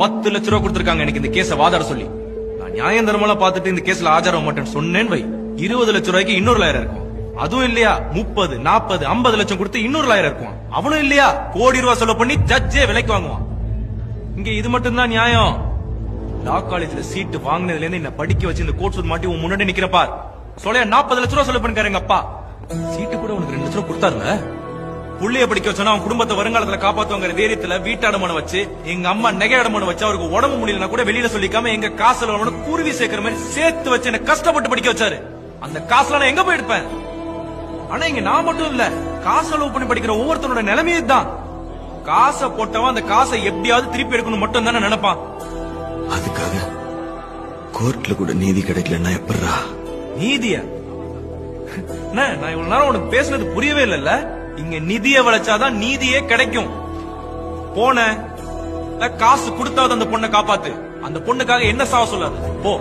பத்து லட்ச ரூபா கொடுத்திருக்காங்க எனக்கு இந்த கேஸ வாதாட சொல்லி. நான் நியாயம் தர்மலாம் பார்த்துட்டு இந்த கேஸ்ல ஆஜராக மாட்டேன்னு சொன்னேன் வை. இருபது லட்ச ரூபாய்க்கு இன்னொரு லாயர் இருக்கும். அதுவும் இல்லையா? முப்பது நாற்பது ஐம்பது லட்சம் கொடுத்து இன்னொரு லாயர் இருக்கும். அவனும் இல்லையா? கோடி ரூபா செலவு பண்ணி ஜட்ஜே விலைக்கு வாங்குவான். இங்க இது மட்டும் தான் நியாயம். லா காலேஜ்ல சீட்டு வாங்கினதுல இருந்து என்ன படிக்க வச்சு இந்த கோர்ட் சூட் மாட்டி உன் முன்னாடி நிக்கிற பார். சொல்ல நாற்பது லட்ச ரூபா செலவு பண்ணிக்காரு எங்க அப்பா. சீட்டு கூட உனக்கு ரெண்டு லட்ச ரூபா கொடுத்தாருல? புள்ளைய படிக்க வச்சோன்னா அவன் குடும்பத்தை வருங்காலத்துல காப்பாத்துவாங்கிற தைரியத்துல வீட்டு அடமானம் வச்சு எங்க அம்மா நகை அடமானம் வச்சு அவருக்கு உடம்பு முடியலனா கூட வெளியில சொல்லிக்காம எங்க காசுல அவனு குருவி சேர்க்கிற மாதிரி சேர்த்து வச்சு என்ன கஷ்டப்பட்டு படிக்க வச்சாரு. அந்த காசுல நான் எங்க போய் எடுப்பேன்? ஆனா இங்க நான் மட்டும் இல்ல காசு செலவு பண்ணி படிக்கிற ஒவ்வொருத்தனோட நிலைமையே தான் காசை போட்டவன் அந்த காசை எப்படியாவது திருப்பி எடுக்கணும் மட்டும் தானே நினைப்பான். அதுக்காக கோர்ட்ல கூட நீதி கிடைக்கலன்னா எப்படிரா நீதியா? நான் இவ்வளவு நேரம் உனக்கு பேசுனது புரியவே இல்லைல்ல? இங்க நிதியை வளைச்சாதான் நீதியே கிடைக்கும். போன காசு கொடுத்தாவது அந்த பொண்ணை காப்பாத்து. அந்த பொண்ணுக்காக என்ன சாவ சொல்லாது? போ.